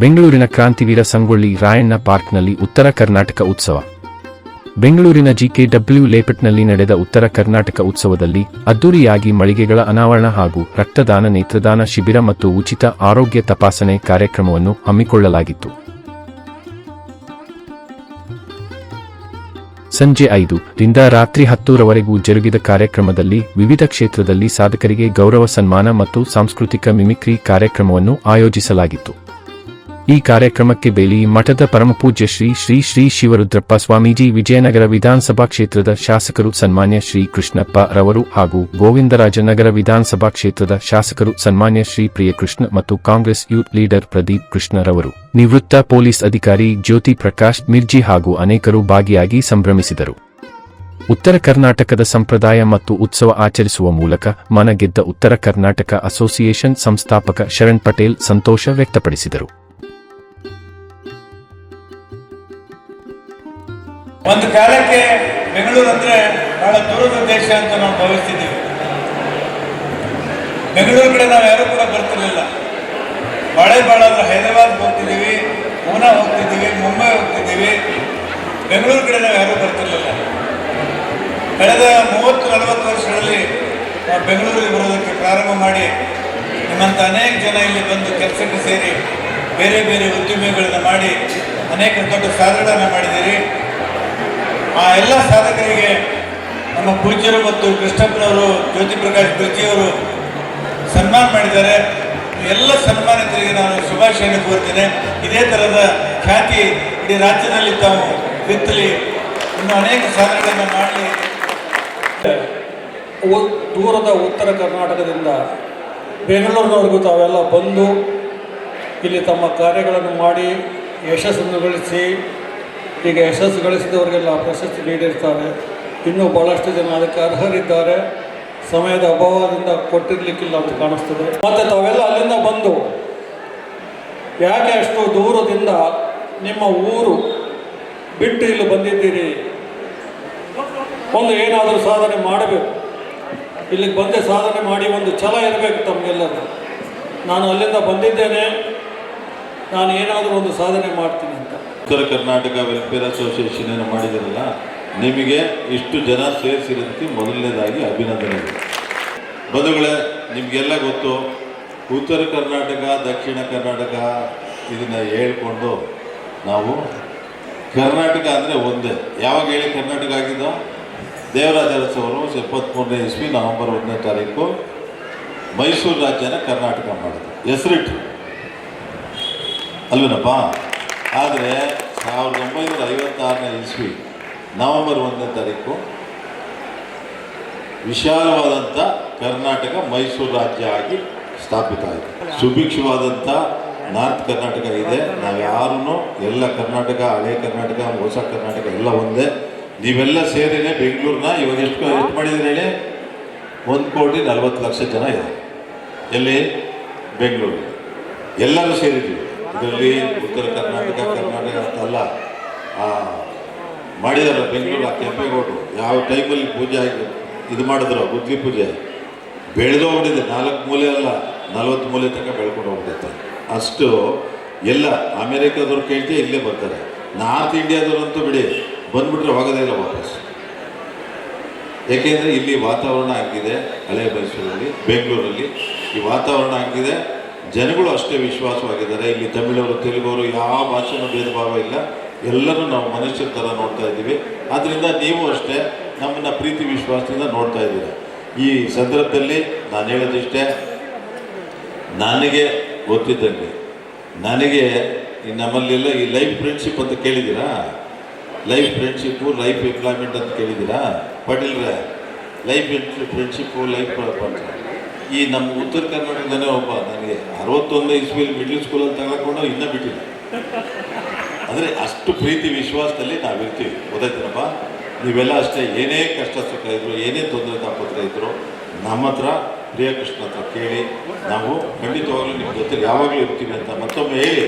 ಬೆಂಗಳೂರಿನ ಕ್ರಾಂತಿವೀರ ಸಂಗೊಳ್ಳಿ ರಾಯಣ್ಣ ಪಾರ್ಕ್ನಲ್ಲಿ ಉತ್ತರ ಕರ್ನಾಟಕ ಉತ್ಸವ. ಬೆಂಗಳೂರಿನ ಜಿಕೆಡಬ್ಲ್ಯೂ ಲೇಪಟ್ನಲ್ಲಿ ನಡೆದ ಉತ್ತರ ಕರ್ನಾಟಕ ಉತ್ಸವದಲ್ಲಿ ಅದ್ದೂರಿಯಾಗಿ ಮಳಿಗೆಗಳ ಅನಾವರಣ ಹಾಗೂ ರಕ್ತದಾನ, ನೇತ್ರದಾನ ಶಿಬಿರ ಮತ್ತು ಉಚಿತ ಆರೋಗ್ಯ ತಪಾಸಣೆ ಕಾರ್ಯಕ್ರಮವನ್ನು ಹಮ್ಮಿಕೊಳ್ಳಲಾಗಿತ್ತು. ಸಂಜೆ ಐದು ರಿಂದ ರಾತ್ರಿ ಹತ್ತೂರವರೆಗೂ ಜರುಗಿದ ಕಾರ್ಯಕ್ರಮದಲ್ಲಿ ವಿವಿಧ ಕ್ಷೇತ್ರದಲ್ಲಿ ಸಾಧಕರಿಗೆ ಗೌರವ, ಸನ್ಮಾನ ಮತ್ತು ಸಾಂಸ್ಕೃತಿಕ ಮಿಮಿಕ್ರಿ ಕಾರ್ಯಕ್ರಮವನ್ನು ಆಯೋಜಿಸಲಾಗಿತ್ತು. ಈ ಕಾರ್ಯಕ್ರಮಕ್ಕೆ ಬೇಲಿ ಮಠದ ಪರಮಪೂಜ್ಯ ಶ್ರೀ ಶ್ರೀ ಶ್ರೀ ಶಿವರುದ್ರಪ್ಪ ಸ್ವಾಮೀಜಿ, ವಿಜಯನಗರ ವಿಧಾನಸಭಾ ಕ್ಷೇತ್ರದ ಶಾಸಕರು ಸನ್ಮಾನ್ಯ ಶ್ರೀ ಕೃಷ್ಣಪ್ಪ ರವರು ಹಾಗೂ ಗೋವಿಂದರಾಜನಗರ ವಿಧಾನಸಭಾ ಕ್ಷೇತ್ರದ ಶಾಸಕರು ಸನ್ಮಾನ್ಯ ಶ್ರೀ ಪ್ರಿಯಕೃಷ್ಣ ಮತ್ತು ಕಾಂಗ್ರೆಸ್ ಯೂತ್ ಲೀಡರ್ ಪ್ರದೀಪ್ ಕೃಷ್ಣರವರು ನಿವೃತ್ತ ಪೊಲೀಸ್ ಅಧಿಕಾರಿ ಜ್ಯೋತಿ ಪ್ರಕಾಶ್ ಮಿರ್ಜಿ ಹಾಗೂ ಅನೇಕರು ಭಾಗಿಯಾಗಿ ಸಂಭ್ರಮಿಸಿದರು. ಉತ್ತರ ಕರ್ನಾಟಕದ ಸಂಪ್ರದಾಯ ಮತ್ತು ಉತ್ಸವ ಆಚರಿಸುವ ಮೂಲಕ ಮನಗೆದ್ದ ಉತ್ತರ ಕರ್ನಾಟಕ ಅಸೋಸಿಯೇಷನ್ ಸಂಸ್ಥಾಪಕ ಶರಣ್ ಪಟೇಲ್ ಸಂತೋಷ ವ್ಯಕ್ತಪಡಿಸಿದರು. ಒಂದು ಕಾಲಕ್ಕೆ ಬೆಂಗಳೂರು ಅಂದ್ರೆ ಬಹಳ ದೂರದ ದೇಶ ಅಂತ ನಾವು ಭಾವಿಸ್ತಿದ್ದೀವಿ. ಬೆಂಗಳೂರು ಕಡೆ ನಾವು ಯಾರು ಕೂಡ ಬರ್ತಿರ್ಲಿಲ್ಲ. ಬಾಳೆ ಅಂದ್ರೆ ಹೈದರಾಬಾದ್ ಹೋಗ್ತಿದ್ದೀವಿ ಪೂನಾ ಹೋಗ್ತಿದ್ದೀವಿ, ಮುಂಬೈ ಹೋಗ್ತಿದ್ದೀವಿ. ಬೆಂಗಳೂರು ಕಡೆ ನಾವು ಯಾರೂ ಬರ್ತಿರ್ಲಿಲ್ಲ. ಕಳೆದ ಮೂವತ್ತು, ನಲವತ್ತು ವರ್ಷಗಳಲ್ಲಿ ನಾವು ಬೆಂಗಳೂರಿಗೆ ಬರೋದಕ್ಕೆ ಪ್ರಾರಂಭ ಮಾಡಿ ನಿಮ್ಮಂಥ ಅನೇಕ ಜನ ಇಲ್ಲಿ ಬಂದು ಕೆಲಸಕ್ಕೆ ಸೇರಿ ಬೇರೆ ಬೇರೆ ಉದ್ಯಮಗಳನ್ನು ಮಾಡಿ ಅನೇಕ ದೊಡ್ಡ ಸಾಧನೆಗಳನ್ನು ಮಾಡಿದ್ದೀರಿ. ಆ ಎಲ್ಲ ಸಾಧಕರಿಗೆ ನಮ್ಮ ಪೂಜ್ಯರು ಮತ್ತು ಕೃಷ್ಣಪ್ಪನವರು ಜ್ಯೋತಿ ಪ್ರಕಾಶ್ ಬಿರ್ಜಿಯವರು ಸನ್ಮಾನ ಮಾಡಿದ್ದಾರೆ. ಎಲ್ಲ ಸನ್ಮಾನಿತರಿಗೆ ನಾನು ಶುಭಾಶಯನ ಕೋರ್ತೇನೆ ಇದೇ ಥರದ ಖ್ಯಾತಿ ಇಡೀ ರಾಜ್ಯದಲ್ಲಿ ತಾವು ಬಿತ್ತಲಿ. ಇನ್ನು ಅನೇಕ ಸಾಧನೆಗಳನ್ನು ಮಾಡಲಿ. ದೂರದ ಉತ್ತರ ಕರ್ನಾಟಕದಿಂದ ಬೆಂಗಳೂರಿನವರೆಗೂ ತಾವೆಲ್ಲ ಬಂದು ಇಲ್ಲಿ ತಮ್ಮ ಕಾರ್ಯಗಳನ್ನು ಮಾಡಿ ಯಶಸ್ಸನ್ನು ಗಳಿಸಿ ಈಗ ಯಶಸ್ಸು ಗಳಿಸಿದವರಿಗೆಲ್ಲ ಪ್ರಶಸ್ತಿ ನೀಡಿರ್ತಾರೆ. ಇನ್ನೂ ಭಾಳಷ್ಟು ಜನ ಅದಕ್ಕೆ ಅರ್ಹರಿದ್ದಾರೆ. ಸಮಯದ ಅಭಾವದಿಂದ ಕೊಟ್ಟಿರ್ಲಿಕ್ಕಿಲ್ಲ ಅಂತ ಕಾಣಿಸ್ತದೆ. ಮತ್ತು ತಾವೆಲ್ಲ ಅಲ್ಲಿಂದ ಬಂದು ಯಾಕೆ ಅಷ್ಟು ದೂರದಿಂದ ನಿಮ್ಮ ಊರು ಬಿಟ್ಟು ಇಲ್ಲಿ ಬಂದಿದ್ದೀರಿ? ಒಂದು ಏನಾದರೂ ಸಾಧನೆ ಮಾಡಬೇಕು. ಇಲ್ಲಿಗೆ ಬಂದೆ ಸಾಧನೆ ಮಾಡಿ ಒಂದು ಛಲ ಇರಬೇಕು ತಮಗೆಲ್ಲರೂ ನಾನು ಅಲ್ಲಿಂದ ಬಂದಿದ್ದೇನೆ. ನಾನು ಏನಾದರೂ ಒಂದು ಸಾಧನೆ ಮಾಡ್ತೀನಿ ಅಂತ. ಉತ್ತರ ಕರ್ನಾಟಕ ವೆಲ್ಫೇರ್ ಅಸೋಸಿಯೇಷನ್ ಏನು ಮಾಡಿದಿರಲ್ಲ, ನಿಮಗೆ ಇಷ್ಟು ಜನ ಸೇರಿಸಿರೋದಕ್ಕೆ ಮೊದಲನೇದಾಗಿ ಅಭಿನಂದನೆಗಳು. ಬಂಧುಗಳೇ, ನಿಮಗೆಲ್ಲ ಗೊತ್ತು, ಉತ್ತರ ಕರ್ನಾಟಕ, ದಕ್ಷಿಣ ಕರ್ನಾಟಕ ಇದನ್ನು ಹೇಳ್ಕೊಂಡು ನಾವು ಕರ್ನಾಟಕ ಅಂದರೆ ಒಂದೇ. ಯಾವಾಗ ಹೇಳಿ ಕರ್ನಾಟಕ ಆಗಿದ್ದು? ದೇವರಾಜ ಅರಸವರು ಎಪ್ಪತ್ತ್ಮೂರನೇ ಇಸ್ವಿ, ನವೆಂಬರ್ ಒಂದನೇ ತಾರೀಕು, ಮೈಸೂರು ರಾಜ್ಯನ ಕರ್ನಾಟಕ ಮಾಡಿದ್ರು. ಹೆಸರಿಟ್ಟು ಅಲ್ವೇನಪ್ಪ? ಆದರೆ ಸಾವಿರದ ಒಂಬೈನೂರ ಐವತ್ತಾರನೇ ಇಸ್ವಿ, ನವೆಂಬರ್ ಒಂದನೇ ತಾರೀಕು ವಿಶಾಲವಾದಂಥ ಕರ್ನಾಟಕ ಮೈಸೂರು ರಾಜ್ಯ ಆಗಿ ಸ್ಥಾಪಿತ ಆಯಿತು. ಸುಭಿಕ್ಷವಾದಂಥ ನಾರ್ತ್ ಕರ್ನಾಟಕ ಇದೆ. ನಾವು ಯಾರೂ ಎಲ್ಲ ಕರ್ನಾಟಕ, ಹಳೆ ಕರ್ನಾಟಕ, ಹೊಸ ಕರ್ನಾಟಕ ಎಲ್ಲ ಒಂದೇ. ನೀವೆಲ್ಲ ಸೇರಿನೇ ಬೆಂಗಳೂರನ್ನ ಇವಾಗ ಎಷ್ಟು ಎಷ್ಟು ಮಾಡಿದ್ರೆ ಹೇಳಿ? ಒಂದು ಕೋಟಿ ನಲವತ್ತು ಲಕ್ಷ ಜನ ಇದೆ ಎಲ್ಲಿ? ಬೆಂಗಳೂರು. ಎಲ್ಲರೂ ಸೇರಿದ್ದೀವಿ. ಇದರಲ್ಲಿ ಉತ್ತರ ಕರ್ನಾಟಕ ಕರ್ನಾಟಕ ಅಂತಲ್ಲ ಆ, ಮಾಡಿದಾರಲ್ಲ ಬೆಂಗಳೂರು ಆ ಕೆಂಪೇಗೌಡರು. ಯಾವ ಟೈಮಲ್ಲಿ ಪೂಜೆ ಆಗಿ ಇದು ಮಾಡಿದ್ರು ಗುದ್ಲಿ ಪೂಜೆ. ಬೆಳೆದೋಗ್ಬಿಟ್ಟಿದೆ ನಾಲ್ಕು ಮೂಲೆ ಅಲ್ಲ ನಲ್ವತ್ತು ಮೂಲೆ ತನಕ ಬೆಳ್ಕೊಂಡು ಹೋಗ್ಬಿಟ್ಟೈತೆ ಅಷ್ಟು ಎಲ್ಲ ಅಮೇರಿಕಾದವ್ರು ಕೇಳ್ತಿ ಇಲ್ಲೇ ಬರ್ತಾರೆ. ನಾರ್ತ್ ಇಂಡಿಯಾದವ್ರಂತೂ ಬಿಡಿ ಬಂದ್ಬಿಟ್ರೆ ಹೋಗೋದೇ ಇಲ್ಲ ವಾಪಸ್. ಏಕೆಂದರೆ ಇಲ್ಲಿ ವಾತಾವರಣ ಆಗಿದೆ ಹಳೆ ಮೈಸೂರಲ್ಲಿ ಬೆಂಗಳೂರಲ್ಲಿ. ಈ ವಾತಾವರಣ ಆಗಿದೆ ಜನಗಳು ಅಷ್ಟೇ ವಿಶ್ವಾಸವಾಗಿದ್ದಾರೆ. ಇಲ್ಲಿ ತಮಿಳವರು, ತೆಲುಗವರು ಯಾವ ಭಾಷೆನೂ ಭೇದ ಭಾವ ಇಲ್ಲ. ಎಲ್ಲರೂ ನಾವು ಮನುಷ್ಯರ ಥರ ನೋಡ್ತಾ ಇದ್ದೀವಿ. ಆದ್ದರಿಂದ ನೀವು ಅಷ್ಟೇ ನಮ್ಮನ್ನು ಪ್ರೀತಿ ವಿಶ್ವಾಸದಿಂದ ನೋಡ್ತಾ ಇದ್ದೀರಾ. ಈ ಸಂದರ್ಭದಲ್ಲಿ ನಾನು ಹೇಳೋದಿಷ್ಟೇ ನನಗೆ ಗೊತ್ತಿದ್ದಂಗೆ, ನನಗೆ ಈ ನಮ್ಮಲ್ಲೆಲ್ಲ ಈ ಲೈಫ್ ಫ್ರೆಂಡ್ಶಿಪ್ ಅಂತ ಕೇಳಿದ್ದೀರಾ? ಲೈಫ್ ಫ್ರೆಂಡ್ಶಿಪ್ಪು ಲೈಫ್ ಎಂಪ್ಲಾಯ್ಮೆಂಟ್ ಅಂತ ಕೇಳಿದ್ದೀರಾ? ಪಾಟೀಲ್ರೆ ಲೈಫ್ ಫ್ರೆಂಡ್ಶಿಪ್ಪು ಲೈಫ್ ಈ ನಮ್ಮ ಉತ್ತರ ಕರ್ನಾಟಕದಲ್ಲೇ ಒಬ್ಬ ನನಗೆ ಅರವತ್ತೊಂದು ಇಸ್ವಿಯಲ್ಲಿ ಮಿಡ್ಲ್ ಸ್ಕೂಲಲ್ಲಿ ತಗೊಂಡು ಇನ್ನೂ ಬಿಟ್ಟಿಲ್ಲ. ಅಂದರೆ ಅಷ್ಟು ಪ್ರೀತಿ ವಿಶ್ವಾಸದಲ್ಲಿ ನಾವಿರ್ತೀವಿ. ಓದೈತಿನಪ್ಪ ನೀವೆಲ್ಲ ಅಷ್ಟೇ ಏನೇ ಕಷ್ಟ ಸುಖ ಇದ್ರು, ಏನೇ ತೊಂದರೆ ತಾಪತ್ರ ಇದ್ರು, ನಮ್ಮ ಹತ್ರ ಪ್ರಿಯಕೃಷ್ಣ ಹತ್ರ ಕೇಳಿ ನಾವು ಖಂಡಿತವಾಗ್ಲೂ ನಿಮ್ಮ ಜೊತೆ ಯಾವಾಗಲೂ ಇರ್ತೀವಿ ಅಂತ ಮತ್ತೊಮ್ಮೆ ಹೇಳಿ.